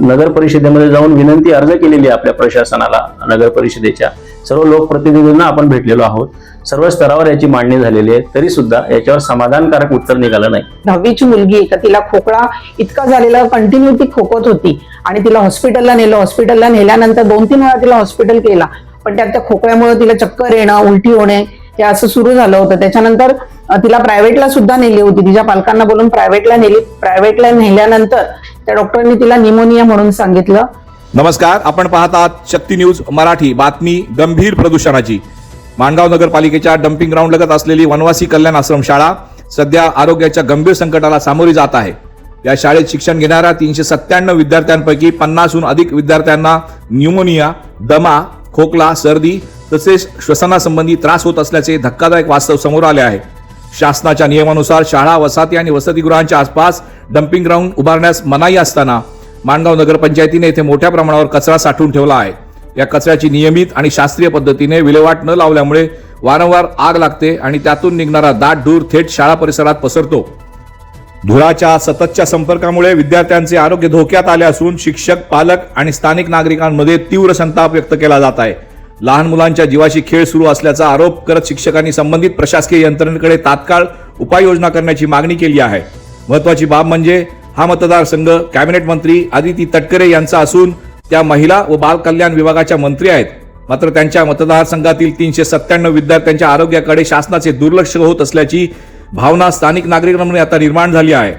नगर परिषदेमध्ये जाऊन विनंती अर्ज केलेली आहे आपल्या प्रशासनाला नगर परिषदेच्या सर्व लोकप्रतिनिधींना आपण भेटलेलो आहोत. सर्व स्तरावर याची मांडणी झालेली आहे. तरी सुद्धा याच्यावर समाधानकारक उत्तर निघालं नाही. दहावीची मुलगी का? तिला खोकळा इतका झालेला कंटिन्यू ती खोकत होती. आणि तिला हॉस्पिटलला नेलं. हॉस्पिटलला नेल्यानंतर दोन तीन वेळा तिला हॉस्पिटल केला. पण त्यात त्या खोकळ्यामुळे तिला चक्कर येणं उलटी होणे हे असं सुरू झालं होतं. त्याच्यानंतर तिला प्रायव्हेटला सुद्धा नेली होती. तिच्या पालकांना बोलून प्रायव्हेटला नेली. प्रायव्हेटला नेल्यानंतर त्या डॉक्टरांनी तिला निमोनिया म्हणून सांगितलं. नमस्कार आपण पाहत आहात शक्ती न्यूज मराठी बातमी गंभीर प्रदूषणाची. माणगाव नगरपालिकेच्या डम्पिंग ग्राउंड लगत असलेली वनवासी कल्याण आश्रम शाळा सध्या आरोग्याच्या गंभीर संकटाला सामोरी जात आहे. या शाळेत शिक्षण घेणाऱ्या तीनशे सत्त्याण्णव विद्यार्थ्यांपैकी पन्नासहून अधिक विद्यार्थ्यांना न्यूमोनिया दमा खोकला सर्दी तसेच श्वसनासंबंधी त्रास होत असल्याचे धक्कादायक वास्तव समोर आले आहे. शासनाच्या नियमानुसार शाळा वसाहती आणि वसतिगृहांच्या आसपास डम्पिंग ग्राउंड उभारण्यास मनाई असताना माणगाव नगरपंचायतीने येथे मोठ्या प्रमाणावर कचरा साठवून ठेवला आहे. या कचऱ्याची नियमित आणि शास्त्रीय पद्धतीने विल्हेवाट न लावल्यामुळे वारंवार आग लागते आणि त्यातून निघणारा दाट धूर थेट शाळा परिसरात पसरतो. धुराच्या सततच्या संपर्कामुळे विद्यार्थ्यांचे आरोग्य धोक्यात आले असून शिक्षक पालक आणि स्थानिक नागरिकांमध्ये तीव्र संताप व्यक्त केला जात आहे. लहान मुलांच्या जीवाशी खेळ सुरू असल्याचा आरोप करत शिक्षकांनी संबंधित प्रशासकीय यंत्रणेकडे तात्काळ उपाययोजना करण्याची मागणी केली आहे. महत्वाची बाब म्हणजे हा मतदारसंघ कॅबिनेट मंत्री आदिती तटकरे यांचा असून त्या महिला व बाल कल्याण विभागाच्या मंत्री आहेत. मात्र त्यांच्या मतदारसंघातील तीनशे सत्त्याण्णव विद्यार्थ्यांच्या आरोग्याकडे शासनाचे दुर्लक्ष होत असल्याची भावना स्थानिक नागरिकांमध्ये आता निर्माण झाली आहे.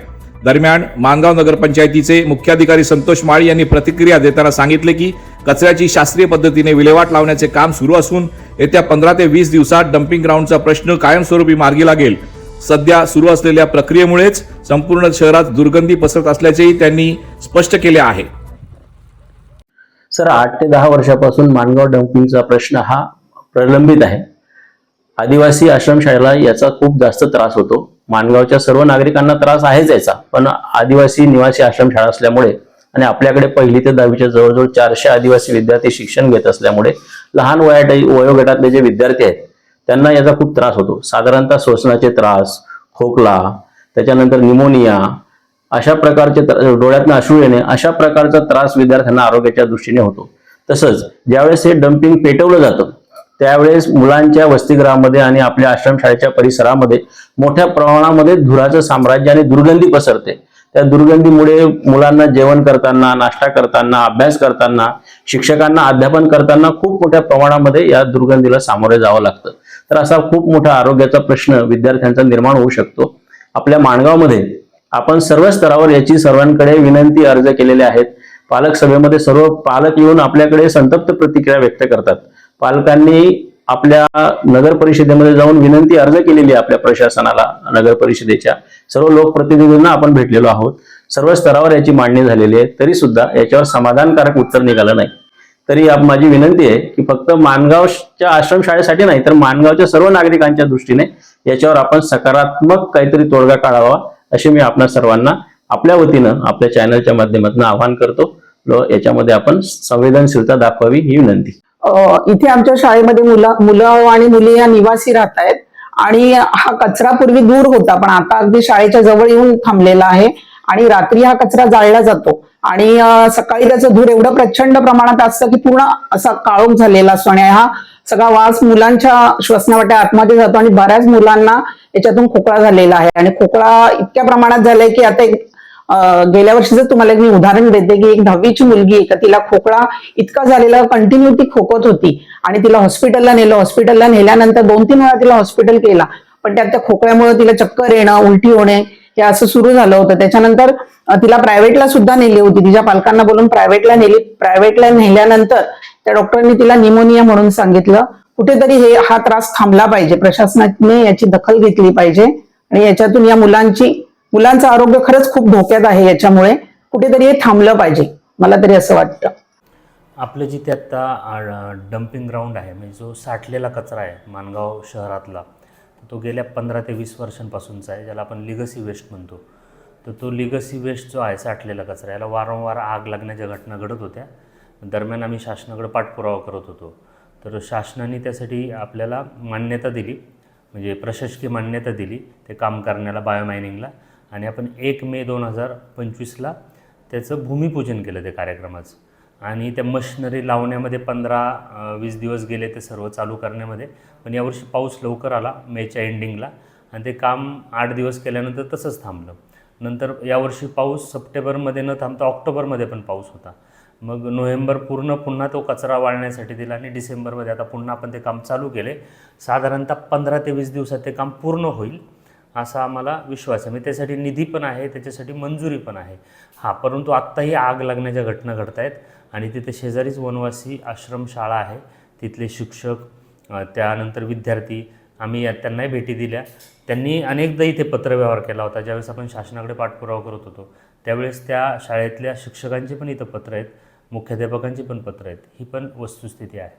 दरम्यान मानगाव नगरपंचायतीचे मुख्याधिकारी संतोष माळी यांनी प्रतिक्रिया देताना सांगितले की कचऱ्याची शास्त्रीय पद्धतीने विल्हेवाट लावण्याचे काम सुरू असून येत्या पंधरा ते वीस दिवसात डम्पिंग ग्राउंडचा प्रश्न कायमस्वरूपी मार्गी लागेल. सध्या सुरू असलेल्या प्रक्रियेमुळेच संपूर्ण शहरात दुर्गंधी पसरत असल्याचेही त्यांनी स्पष्ट केले आहे. सर आठ ते दहा वर्षापासून माणगाव डम्पिंगचा प्रश्न हा प्रलंबित आहे. आदिवासी आश्रमशाळेला याचा खूप जास्त त्रास होतो. माणगावच्या सर्व नागरिकांना त्रास आहेच याचा पण आदिवासी निवासी आश्रमशाळा असल्यामुळे आणि आपल्याकडे पहिली ते दहावीच्या जवळजवळ चारशे आदिवासी विद्यार्थी शिक्षण घेत असल्यामुळे लहान वयात वयोगटातले जे विद्यार्थी आहेत त्यांना याचा खूप त्रास होतो. साधारणतः श्वसनाचे त्रास खोकला त्याच्यानंतर निमोनिया अशा प्रकारचे डोळ्यातनं अश्रू येणे अशा प्रकारचा त्रास विद्यार्थ्यांना आरोग्याच्या दृष्टीने होतो. तसंच ज्यावेळेस हे डम्पिंग पेटवलं जातं त्यावेळेस मुलांच्या वसतिगृहामध्ये आणि आपल्या आश्रमशाळेच्या परिसरामध्ये मोठ्या प्रमाणामध्ये धुराचं साम्राज्य आणि दुर्गंधी पसरते. त्या दुर्गंधीमुळे मुलांना जेवण करताना नाश्ता करताना अभ्यास करताना शिक्षकांना अध्यापन करताना खूप मोठ्या प्रमाणामध्ये या दुर्गंधीला सामोरे जावं लागतं. तर असा खूप मोठा आरोग्याचा प्रश्न विद्यार्थ्यांचा निर्माण होऊ शकतो. आपल्या माणगावमध्ये आपण सर्व स्तरावर याची सर्वांकडे विनंती अर्ज केलेले आहेत. पालक सभेमध्ये सर्व पालक येऊन आपल्याकडे संतप्त प्रतिक्रिया व्यक्त करतात. पालकांनी आपल्या नगर परिषदेमध्ये जाऊन विनंती अर्ज केलेली आहे आपल्या प्रशासनाला नगर परिषदेच्या सर्व लोकप्रतिनिधींना आपण भेटलेलो आहोत. सर्व स्तरावर याची मांडणी झालेली आहे. तरी सुद्धा याच्यावर समाधानकारक उत्तर निघालं नाही. तरी माझी विनंती आहे की फक्त मानगावच्या आश्रमशाळेसाठी नाही तर मानगावच्या सर्व नागरिकांच्या दृष्टीने याच्यावर आपण सकारात्मक काहीतरी तोडगा काढावा असे मी आपणा सर्वांना आपल्या वतीनं आपल्या चॅनलच्या माध्यमातून आवाहन करतो. व याच्यामध्ये आपण संवेदनशीलता दाखवावी ही विनंती. इथे आमच्या शाळेमध्ये मुलं मुलं आणि मुली या निवासी राहत आहेत आणि हा कचरा पूर्वी दूर होता पण आता अगदी शाळेच्या जवळ येऊन थांबलेला आहे. आणि रात्री हा कचरा जाळला जातो. आणि सकाळी त्याचं धूर एवढं प्रचंड प्रमाणात असतं की पूर्ण असा काळोख झालेला असतो. आणि हा सगळा वास मुलांच्या श्वसनावाट्या आतमध्ये जातो. आणि बऱ्याच मुलांना याच्यातून खोकळा झालेला आहे. आणि खोकळा इतक्या प्रमाणात झालाय की आता एक गेल्या वर्षीच तुम्हाला एक मी उदाहरण देते की एक दहावीची मुलगी आहे का तिला खोकळा इतका झालेला कंटिन्यू ती खोकत होती आणि तिला हॉस्पिटलला नेलं. हॉस्पिटलला नेल्यानंतर दोन तीन वेळा तिला हॉस्पिटल केला. पण त्यात त्या खोकळ्यामुळे तिला चक्कर येणं उलटी होणे हे असं सुरू झालं होतं. त्याच्यानंतर तिला प्रायव्हेटला सुद्धा नेली होती. तिच्या पालकांना बोलून प्रायव्हेटला नेली. प्रायव्हेटला नेल्यानंतर त्या डॉक्टरांनी तिला निमोनिया म्हणून सांगितलं. कुठेतरी हे हा त्रास थांबला पाहिजे. प्रशासनाने याची दखल घेतली पाहिजे. आणि याच्यातून या मुलांची मुलांचं आरोग्य खरंच खूप धोक्यात आहे याच्यामुळे कुठेतरी हे थांबलं पाहिजे. मला तरी असं वाटतं. आपलं जिथे आत्ता डम्पिंग ग्राउंड आहे म्हणजे जो साठलेला कचरा आहे मानगाव शहरातला तो गेल्या पंधरा ते वीस वर्षांपासूनचा आहे ज्याला आपण लिगसी वेस्ट म्हणतो. तर तो लिगसी वेस्ट जो आहे साठलेला कचरा याला वारंवार आग लागण्याच्या घटना घडत होत्या. दरम्यान आम्ही शासनाकडे पाठपुरावा करत होतो. तर शासनाने त्यासाठी आपल्याला मान्यता दिली म्हणजे प्रशासकीय मान्यता दिली ते काम करण्याला बायोमायनिंगला आणि आपण एक मे दोन हजार पंचवीसला त्याचं भूमिपूजन केलं त्या कार्यक्रमाचं. आणि त्या मशिनरी लावण्यामध्ये पंधरा वीस दिवस गेले ते सर्व चालू करण्यामध्ये. पण यावर्षी पाऊस लवकर आला मेच्या एंडिंगला. आणि ते काम आठ दिवस केल्यानंतर तसंच थांबलं. नंतर यावर्षी पाऊस सप्टेंबरमध्ये न थांबता ऑक्टोबरमध्ये पण पाऊस होता. मग नोव्हेंबर पूर्ण पुन्हा तो कचरा वाळण्यासाठी दिला आणि डिसेंबरमध्ये आता पुन्हा आपण ते काम चालू केले. साधारणतः पंधरा ते वीस दिवसात ते काम पूर्ण होईल. असा आम्हाला विश्वास आहे. म्हणजे त्यासाठी निधी पण आहे त्याच्यासाठी मंजुरी पण आहे. हां परंतु आत्ताही आग लागण्याच्या घटना घडत आहेत आणि तिथे शेजारीच वनवासी आश्रमशाळा आहे. तिथले शिक्षक त्यानंतर विद्यार्थी आम्ही त्यांनाही भेटी दिल्या. त्यांनी अनेकदा इथे पत्रव्यवहार केला होता. ज्यावेळेस आपण शासनाकडे पाठपुरावा करत होतो त्यावेळेस त्या शाळेतल्या शिक्षकांची पण इथं पत्र आहेत मुख्याध्यापकांची पण पत्र आहेत. ही पण वस्तुस्थिती आहे.